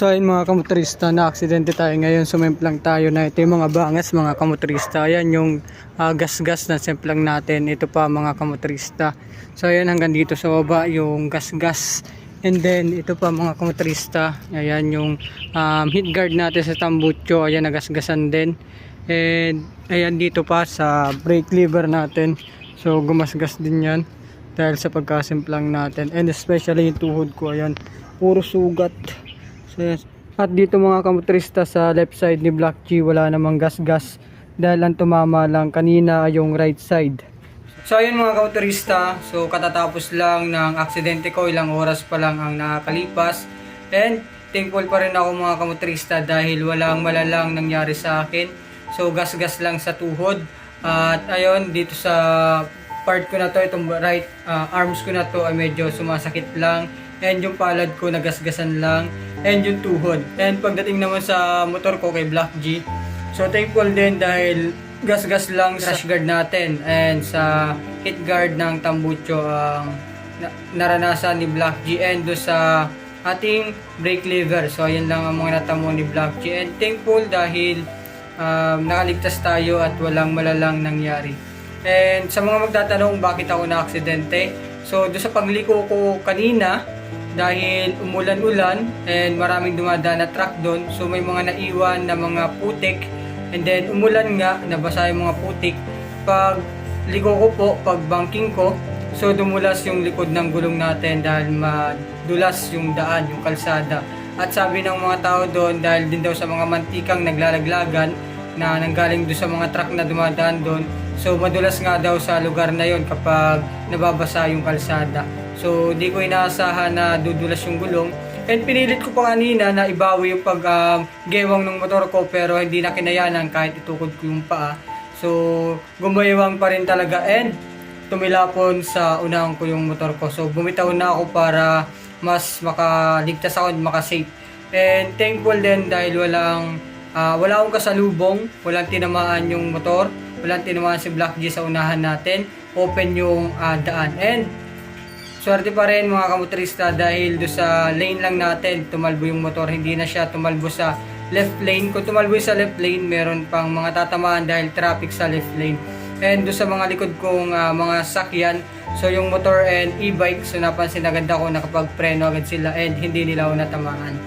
So ayun mga kamotorista, na aksidente tayo ngayon. Sumimplang tayo na ito yung mga bangas mga kamotorista. Ayan yung ah, gas-gas na simplang natin. Ito pa mga kamotorista. So ayan hanggang dito sa baba yung gas-gas. And then ito pa mga kamotorista. Ayan yung um, heat guard natin sa tambucho. Ayan nagasgasan din. And ayan dito pa sa brake lever natin. So gumasgas din yan dahil sa pagkasimplang natin. And especially yung tuhod ko. Ayan puro sugat. So, yes. At dito mga kamotorista sa left side ni Black G wala namang gas-gas dahil ang tumama lang kanina yung right side. So ayun mga kamotorista, so katatapos lang ng aksidente ko, ilang oras pa lang ang nakakalipas. And thankful pa rin ako mga kamotorista dahil walang malalang nangyari sa akin. So gas-gas lang sa tuhod. At ayun, dito sa part ko na to, itong right uh, arms ko na to ay medyo sumasakit lang. And yung palad ko nagasgasan lang. And yung tuhod. And pagdating naman sa motor ko kay Black G, so thankful din dahil gas-gas lang sa crash guard natin and sa hit guard ng tambucho ang na- naranasan ni Black G and do sa ating brake lever. So ayan lang ang mga natamo ni Black G and thankful dahil um, nakaligtas tayo at walang malalang nangyari. And sa mga magtatanong bakit ako na aksidente, so do sa pagliko ko kanina, dahil umulan-ulan and maraming dumadaan na truck doon, so may mga naiwan na mga putik and then umulan nga, nabasa yung mga putik. Pag liko ko po, pag banking ko, so dumulas yung likod ng gulong natin dahil madulas yung daan, yung kalsada. At sabi ng mga tao doon, dahil din daw sa mga mantikang naglalaglagan na nanggaling doon sa mga truck na dumadaan doon, so madulas nga daw sa lugar na yon kapag nababasa yung kalsada. So, di ko inaasahan na dudulas yung gulong. And pinilit ko pa kanina na ibawi yung pag um, ng motor ko pero hindi na kinayanan kahit itukod ko yung paa. So, gumaywang pa rin talaga and tumilapon sa unahan ko yung motor ko. So, bumitaw na ako para mas makaligtas ako at makasafe. And thankful din dahil walang ah, wala akong kasalubong, walang tinamaan yung motor, walang tinamaan si Black G sa unahan natin. Open yung ah, daan. And Swerte pa rin mga kamotorista dahil do sa lane lang natin tumalbo yung motor, hindi na siya tumalbo sa left lane. Kung tumalbo sa left lane, meron pang mga tatamaan dahil traffic sa left lane. And do sa mga likod kong ah, mga sakyan, so yung motor and e-bike, so napansin agad ako nakapag-preno agad sila and hindi nila ako natamaan.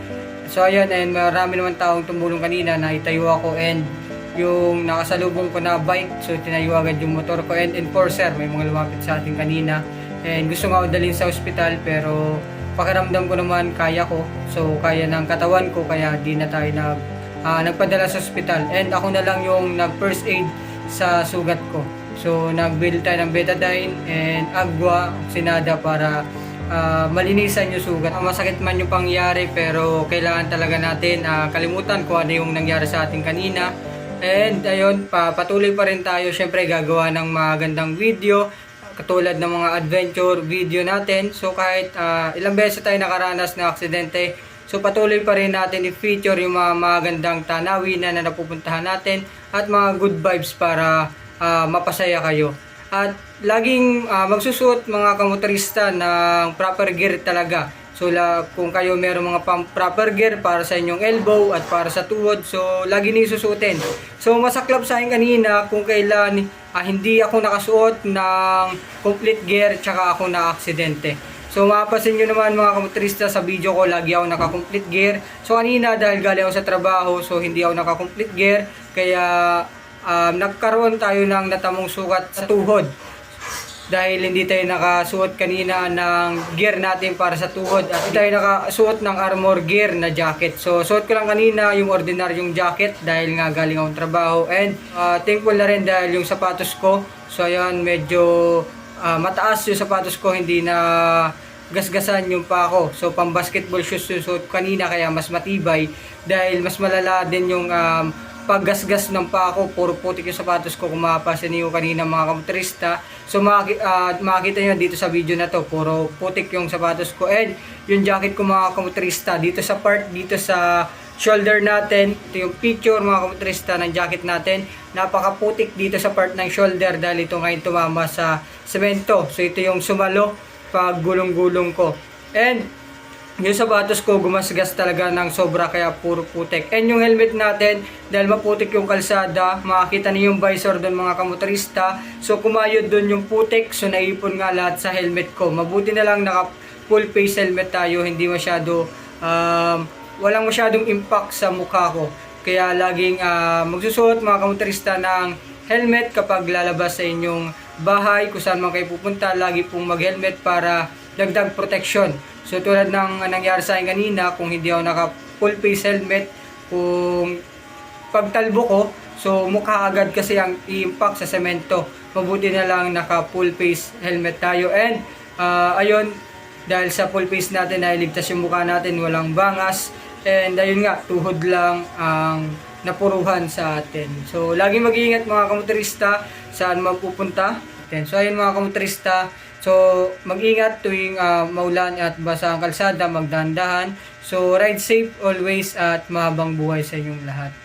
So ayun, and marami naman taong tumulong kanina na itayo ako and yung nakasalubong ko na bike, so tinayo agad yung motor ko and enforcer, may mga lumapit sa atin kanina. And gusto nga ako dalhin sa ospital pero pakiramdam ko naman kaya ko. So kaya ng katawan ko kaya di na tayo nag, ah, nagpadala sa ospital. And ako na lang yung nag first aid sa sugat ko. So nagbill tayo ng betadine and agwa, sinada para ah, malinisan yung sugat. Masakit man yung pangyari pero kailangan talaga natin ah, kalimutan kung ano yung nangyari sa atin kanina. And ayun, pa, patuloy pa rin tayo syempre gagawa ng magandang video katulad ng mga adventure video natin. So kahit ah, ilang beses tayo nakaranas ng aksidente, so patuloy pa rin natin i-feature yung mga magandang tanawin na, na napupuntahan natin at mga good vibes para ah, mapasaya kayo. At laging ah, magsusuot mga kamotorista ng proper gear talaga. So la, kung kayo meron mga proper gear para sa inyong elbow at para sa tuhod, so lagi niyo susuotin. So masaklap sa akin kanina kung kailan ah, hindi ako nakasuot ng complete gear tsaka ako na aksidente. So mapapansin nyo naman mga kamotorista sa video ko lagi ako naka-complete gear. So kanina dahil galing ako sa trabaho so hindi ako naka-complete gear kaya um, nagkaroon tayo ng natamong sukat sa tuhod dahil hindi tayo nakasuot kanina ng gear natin para sa tuhod at hindi tayo nakasuot ng armor gear na jacket. So, suot ko lang kanina yung ordinaryong jacket dahil nga galing akong trabaho and uh, thankful na rin dahil yung sapatos ko. So, ayan, medyo uh, mataas yung sapatos ko, hindi na gasgasan yung pa ako. So, pang basketball shoes yung suot kanina kaya mas matibay dahil mas malala din yung um, paggasgas ng pa ako, puro putik yung sapatos ko kung mapapansin niyo kanina mga kamotorista. So maki, ah, makikita nyo dito sa video na to, puro putik yung sapatos ko. And yung jacket ko mga kamotorista, dito sa part, dito sa shoulder natin, ito yung picture mga kamotorista ng jacket natin. Napakaputik dito sa part ng shoulder dahil ito ngayon tumama sa semento. So ito yung sumalo pag gulong-gulong ko. And yung sapatos ko gumasgas talaga ng sobra kaya puro putek. And yung helmet natin, dahil maputik yung kalsada, makakita niyo yung visor doon mga kamotorista. So kumayod doon yung putek, so naipon nga lahat sa helmet ko. Mabuti na lang naka full face helmet tayo, hindi masyado, um, walang masyadong impact sa mukha ko. Kaya laging ah, magsusuot mga kamotorista ng helmet kapag lalabas sa inyong bahay, kung man kayo pupunta, lagi pong mag-helmet para dagdag protection. So tulad ng nangyari sa kanina, kung hindi ako naka full face helmet, kung pagtalbo ko, so mukha agad kasi ang impact sa semento. Mabuti na lang naka full face helmet tayo. And ah, ayun, dahil sa full face natin nailigtas yung mukha natin, walang bangas. And ayun nga, tuhod lang ang napuruhan sa atin. So lagi mag-iingat mga kamotorista saan man pupunta. Ayan. So ayun mga kamotorista, so mag-ingat tuwing ah, maulan at basa ang kalsada, magdahan-dahan. So ride safe always at mahabang buhay sa inyong lahat.